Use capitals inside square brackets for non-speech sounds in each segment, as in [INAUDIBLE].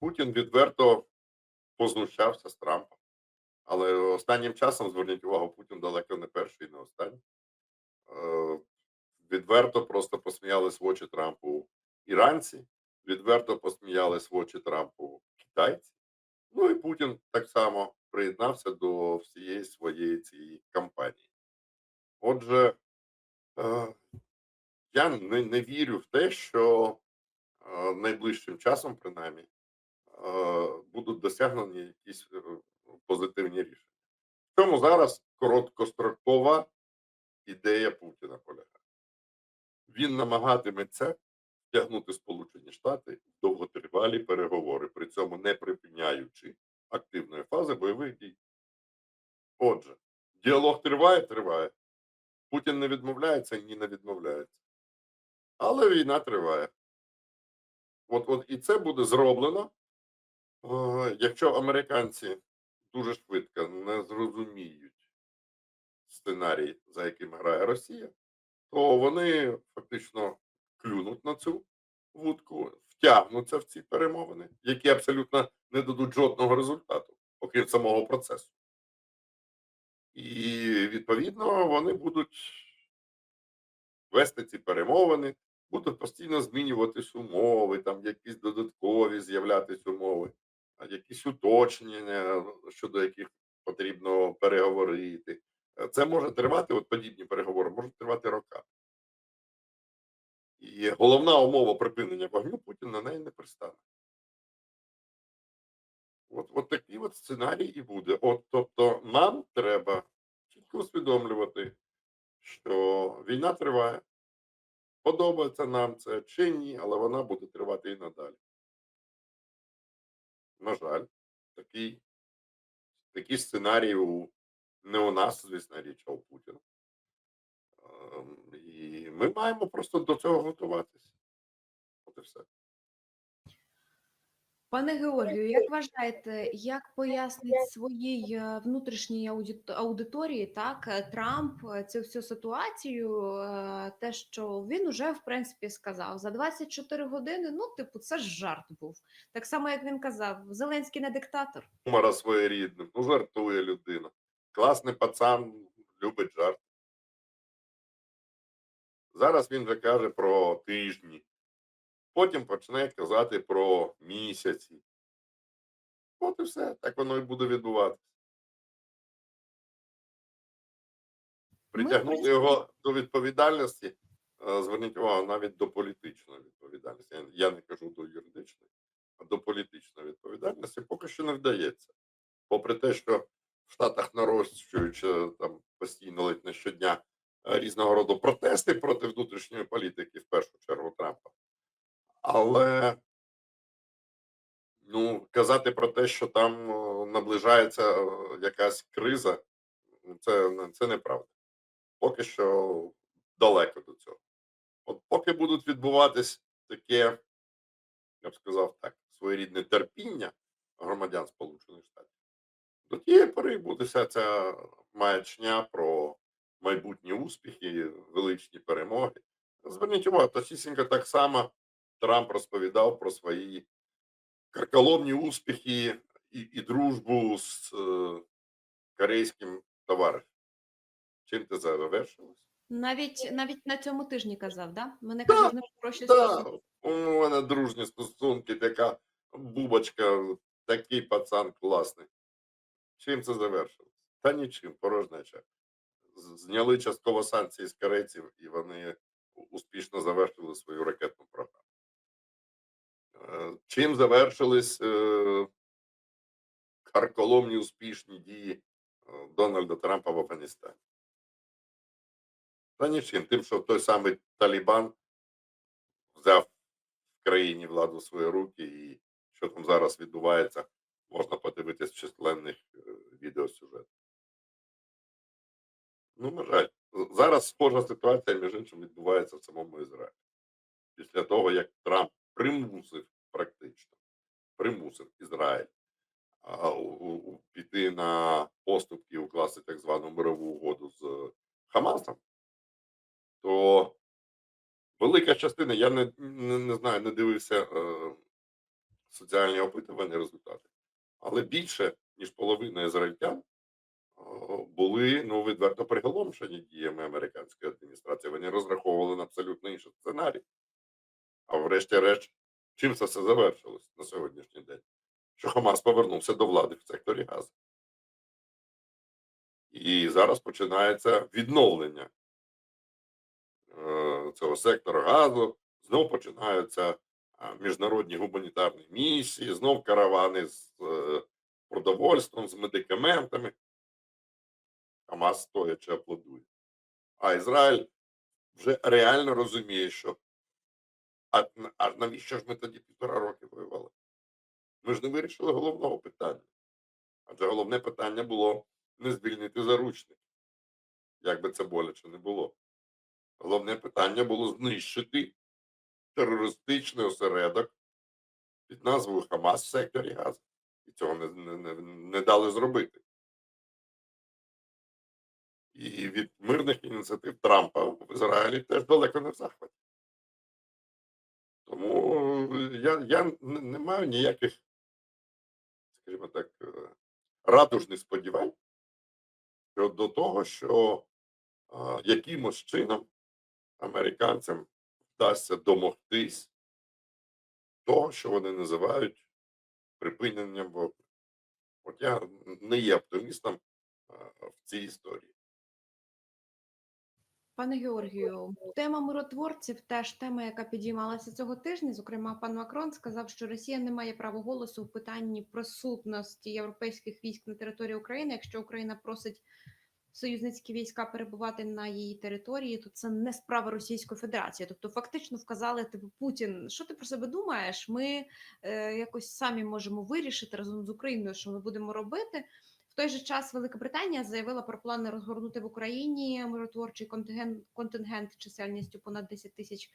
Путін відверто познущався з Трампа. Але останнім часом, зверніть увагу, Путін далеко не перший і не останній. Е, Відверто просто посміялись в очі Трампу іранці, відверто посміялись в очі Трампу китайці. Ну і Путін так само приєднався до всієї своєї цієї кампанії. Отже, е, я не, не вірю в те, що е, найближчим часом, принаймні, будуть досягнені якісь е, позитивні рішення. В чому зараз короткострокова ідея Путіна полягає? Він намагатиметься втягнути Сполучені Штати в довготривалі переговори, при цьому не припиняючи активної фази бойових дій. Отже, діалог триває, триває. Путін не відмовляється, ні не відмовляється. Але війна триває. От, от і це буде зроблено, якщо американці дуже швидко не зрозуміють сценарій, за яким грає Росія, то вони фактично клюнуть на цю вудку, втягнуться в ці перемовини, які абсолютно не дадуть жодного результату, окрім самого процесу. І відповідно вони будуть вести ці перемовини, будуть постійно змінюватись умови, там якісь додаткові з'являтись умови, якісь уточнення, щодо яких потрібно переговорити. Е, Це може тривати, от подібні переговори можуть тривати роками. І головна умова припинення вогню Путін на неї не пристане. От, от такий от сценарій і буде. От, тобто, нам треба чітко усвідомлювати, що війна триває. Подобається нам це чи ні, але вона буде тривати і надалі. На жаль, такий, такі сценарій у, не у нас, звісно, річ, а у Путіна. Ем, І ми маємо просто до цього готуватися. От і все. Пане Георгію, як вважаєте, як пояснить своїй е, внутрішній аудиторії так е, Трамп е, цю всю ситуацію, те, що він уже в принципі сказав за 24 години. Ну, типу, це ж жарт був. Так само, як він казав, Зеленський не диктатор. Гумора своєрідним. Ну, жартує людина. Класний пацан, любить жарт. Зараз він вже каже про тижні. Потім почне казати про місяці. От і все. Так воно і буде відбуватися. Притягнути його до відповідальності, е, зверніть увагу, навіть до політичної відповідальності. Я, не кажу до юридичної, а до політичної відповідальності поки що не вдається. Попри те, що в Штатах нарощують там постійно ледь не щодня е, різного роду протести проти внутрішньої політики, в першу чергу Трампа. Але ну, казати про те, що там наближається якась криза, ну, це, це неправда. Поки що далеко до цього. От поки будуть відбуватись таке, я б сказав так, своєрідне терпіння громадян Сполучених Штатів, до тієї пори буде ця маячня про майбутні успіхи, величні перемоги. Зверніть увагу, точнісінько так само Трамп розповідав про свої карколомні успіхи і, і дружбу з е, корейським товаришем. Чим це завершилось? Навіть навіть на цьому тижні казав, да? Мене Да, з ним гроші Так, у мене дружні стосунки, така бубочка, такий пацан класний. Чим це завершилось? Та нічим, порожнеча. Зняли частково санкції з корейців, і вони успішно завершили свою ракетну програму. Чим завершились е, карколомні успішні дії е, Дональда Трампа в Афганістані? Та нічим, тим, що той самий Талібан взяв в країні владу в свої руки, і що там зараз відбувається, можна подивитись численних е, відеосюжетах. Ну, на жаль, зараз схожа ситуація, між іншим, відбувається в самому Ізраїлі. Після того, як Трамп примусив практично, примусив Ізраїль піти на поступки, укласти так звану мирову угоду з Хамасом, то велика частина, я не, не, не знаю, не дивився е, соціальні опитування результати. Але більше, ніж половина ізраїльтян були ну, відверто приголомшені діями американської адміністрації. Вони розраховували на абсолютно інший сценарій. А врешті-решт, чим це все завершилось на сьогоднішній день? Що Хамас повернувся до влади в секторі Гази. І зараз починається відновлення е, цього сектора газу. Знов починаються міжнародні гуманітарні місії, знов каравани з е, продовольством, з медикаментами. Хамас стоячи аплодує. А Ізраїль вже реально розуміє, що а, а навіщо ж ми тоді півтора роки воювали? Ми ж не вирішили головного питання. Адже головне питання було не звільнити заручників, як би це боляче не було. Головне питання було знищити терористичний осередок під назвою Хамас в секторі Газу. І цього не, не, не, дали зробити. І від мирних ініціатив Трампа в Ізраїлі теж далеко не в захваті. Тому е, я, я не маю ніяких, скажімо так, е, радужних сподівань щодо того, що а, якимось чином американцям вдасться домогтись того, що вони називають припиненням вогню. От я не є оптимістом а, в цій історії. Пане Георгію, тема миротворців теж тема, яка підіймалася цього тижня. Зокрема, пан Макрон сказав, що Росія не має права голосу в питанні присутності європейських військ на території України. Якщо Україна просить союзницькі війська перебувати на її території, то це не справа Російської Федерації. Тобто, фактично вказали типу Путін, що ти про себе думаєш? Ми е, якось самі можемо вирішити разом з Україною, що ми будемо робити. Той же час Велика Британія заявила про плани розгорнути в Україні миротворчий контингент, контингент чисельністю понад 10 тисяч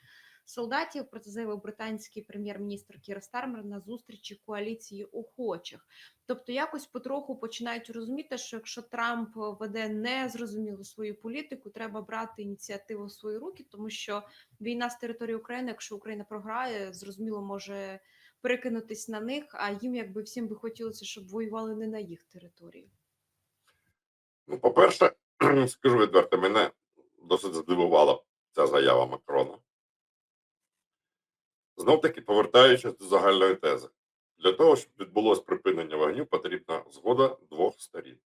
солдатів. Про це заявив британський прем'єр-міністр Кір Стармер на зустрічі коаліції охочих. Тобто, якось потроху починають розуміти, що якщо Трамп веде незрозумілу свою політику, треба брати ініціативу в свої руки, тому що війна з території України, якщо Україна програє, зрозуміло може перекинутись на них, а їм якби всім би хотілося, щоб воювали не на їх території. Ну, по-перше, [CLEARS THROAT] скажу відверто, мене досить здивувала ця заява Макрона. Знов таки, повертаючись до загальної тези, для того, щоб відбулось припинення вогню, потрібна згода двох сторін.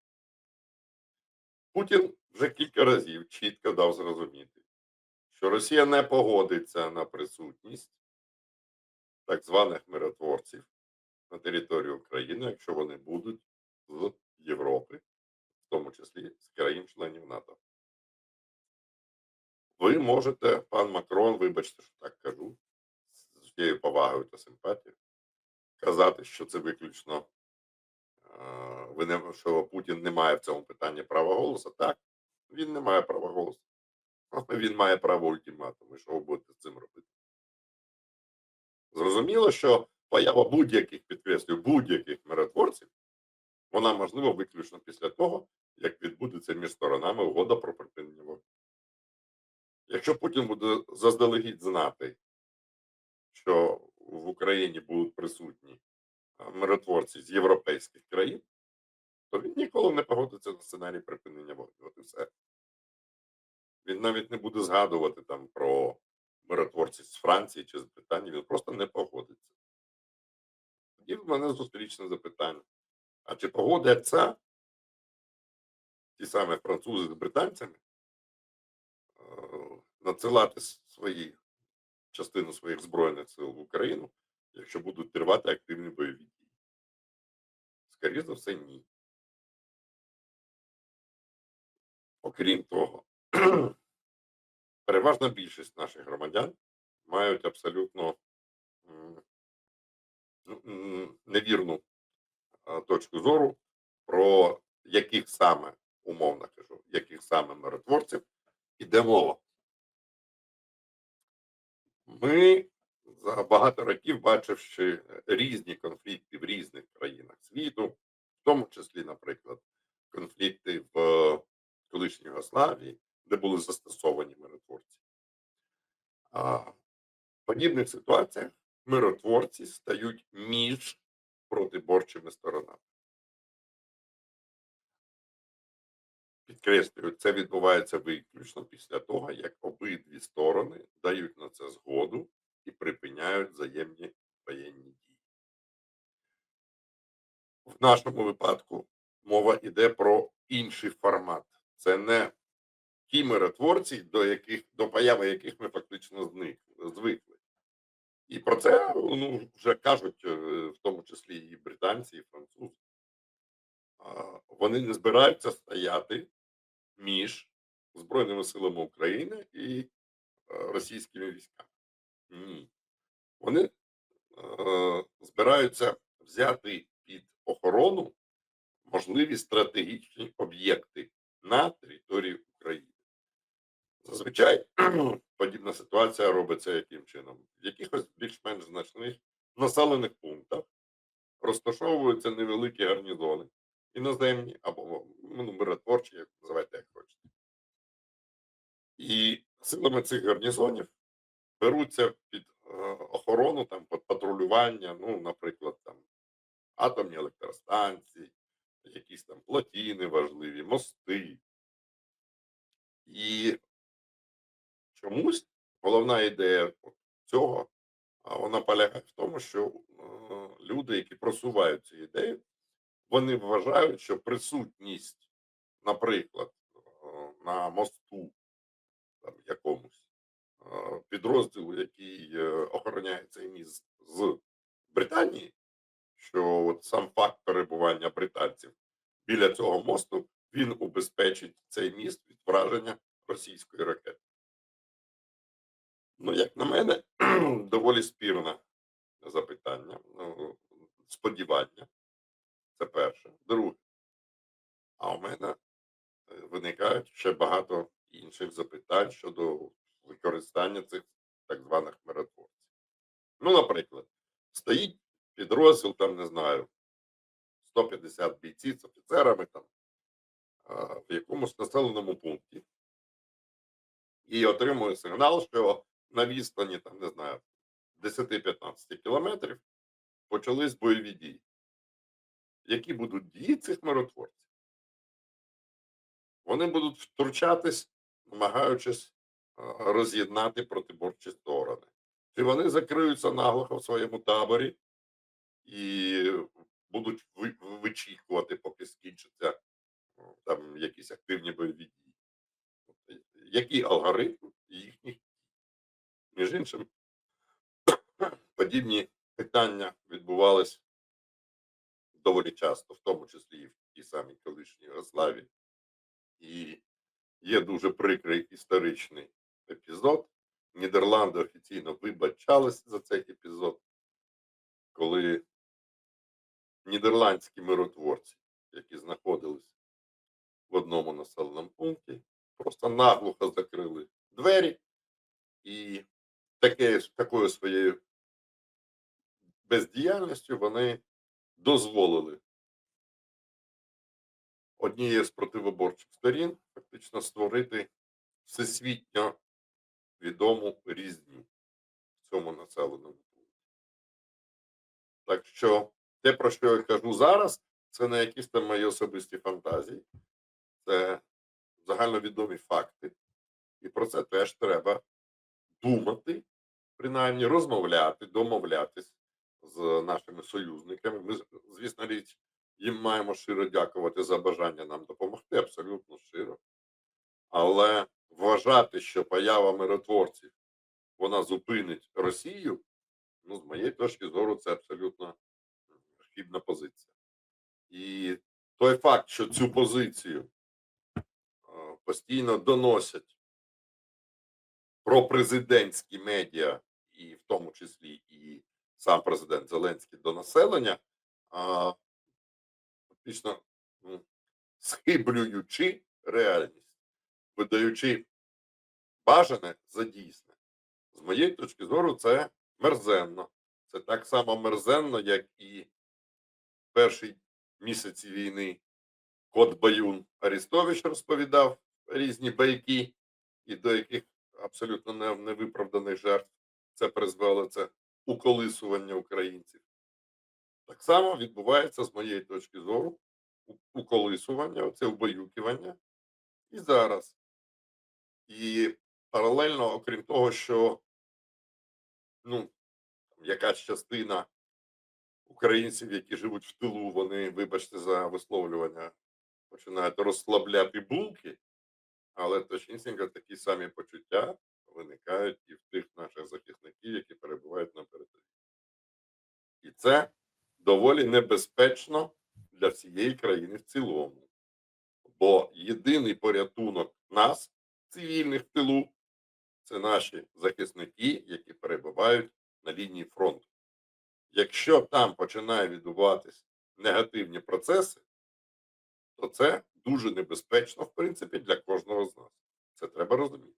Путін вже кілька разів чітко дав зрозуміти, що Росія не погодиться на присутність так званих миротворців на території України, якщо вони будуть з Європи, в тому числі з країн-членів НАТО. Ви можете, пан Макрон, вибачте, що так кажу, з всією повагою та симпатією, казати, що це виключно що Путін не має в цьому питанні права голосу. Так, він не має права голосу. Він має право ультиматуму. І Що ви будете з цим робити? Зрозуміло, що поява будь-яких підкреслюю, будь-яких миротворців, вона можлива виключно після того, як відбудеться між сторонами угода про припинення вогню. Якщо Путін буде заздалегідь знати, що в Україні будуть присутні миротворці з європейських країн, то він ніколи не погодиться на сценарій припинення вогню. От і все. Він навіть не буде згадувати там про миротворців з Франції чи з Британії, він просто не погодиться. Тоді в мене зустрічне запитання. А чи погодяться ті самі французи з британцями е, надсилати свої частину своїх збройних сил в Україну, якщо будуть тривати активні бойові дії? Скоріше за все, ні. Окрім того, переважна більшість наших громадян мають абсолютно ну, невірну точку зору про яких саме, умовно кажу, яких саме миротворців іде мова. Ми за багато років, бачивши різні конфлікти в різних країнах світу, в тому числі, наприклад, конфлікти в колишній Югославії, де були застосовані миротворці. А в подібних ситуаціях миротворці стають між протиборчими сторонами. Підкреслюю, це відбувається виключно після того, як обидві сторони дають на це згоду і припиняють взаємні воєнні дії. В нашому випадку мова йде про інший формат. Це не ті миротворці, до яких до появи яких ми фактично зник, звикли. І про це ну, вже кажуть, е, в тому числі і британці, і французи. Вони не збираються стояти між Збройними силами України і е, російськими військами. Ні. Вони е, збираються взяти під охорону можливі стратегічні об'єкти на території України. Зазвичай [CLEARS THROAT] подібна ситуація робиться яким чином? В якихось більш-менш значних населених пунктах розташовуються невеликі гарнізони, іноземні або ну, миротворчі, як називайте, як хочете. І силами цих гарнізонів беруться під е, охорону, там, під патрулювання, ну, наприклад, там атомні електростанції, якісь там плотіни важливі, мости. І чомусь головна ідея цього, вона полягає в тому, що е, люди, які просувають цю ідею, вони вважають, що присутність, наприклад, е, на мосту там, якомусь е, підрозділу, який охороняє цей міст з Британії, що от сам факт перебування британців біля цього мосту він убезпечить цей міст від враження російської ракети. Ну, як на мене, [CLEARS THROAT] доволі спірне запитання, ну, сподівання. Це перше. Друге. А у мене е, виникають ще багато інших запитань щодо використання цих так званих миротворців. Ну, наприклад, стоїть підрозділ, там, не знаю, 150 бійців з офіцерами там в якомусь населеному пункті і отримує сигнал, що на відстані, там, не знаю, 10-15 кілометрів почались бойові дії. Які будуть дії цих миротворців? Вони будуть втручатись, намагаючись роз'єднати протиборчі сторони. Чи вони закриються наглухо в своєму таборі і будуть вичікувати, поки скінчаться там якісь активні бойові дії? Тобто, Який алгоритм їхніх? Між іншим, подібні питання відбувались доволі часто, в тому числі і в тій самій колишній Югославії. І є дуже прикрий історичний епізод. Нідерланди офіційно вибачалися за цей епізод, коли нідерландські миротворці, які знаходились в одному населеному пункті, просто наглухо закрили двері і таке, такою своєю бездіяльністю вони дозволили однієї з противоборчих сторін фактично створити всесвітньо відому різню в цьому населеному пункті. Так що те, про що я кажу зараз, це не якісь там мої особисті фантазії, це загальновідомі факти. І про це теж треба думати, принаймні розмовляти, домовлятись з нашими союзниками. Ми, звісно, річ, їм маємо щиро дякувати за бажання нам допомогти, абсолютно щиро. Але вважати, що поява миротворців вона зупинить Росію, ну, з моєї точки зору, це абсолютно хибна позиція. І той факт, що цю позицію постійно доносять про президентські медіа, і в тому числі і сам президент Зеленський до населення, а, фактично ну, схиблюючи реальність, видаючи бажане за дійсне. З моєї точки зору, це мерзенно. Це так само мерзенно, як і перші місяці війни Кот Баюн Арістович розповідав різні байки, і до яких абсолютно не- невиправданих жертв це призвело. Це уколисування українців. Так само відбувається, з моєї точки зору, уколисування, це убаюкування і зараз. І паралельно, окрім того, що ну, якась частина українців, які живуть в тилу, вони, вибачте за висловлювання, починають розслабляти булки, але точнісінько такі самі почуття виникають і в тих наших захисників, які перебувають на передовій. І це доволі небезпечно для всієї країни в цілому. Бо єдиний порятунок нас, цивільних в тилу, це наші захисники, які перебувають на лінії фронту. Якщо там починає відбуватись негативні процеси, то це дуже небезпечно, в принципі, для кожного з нас. Це треба розуміти.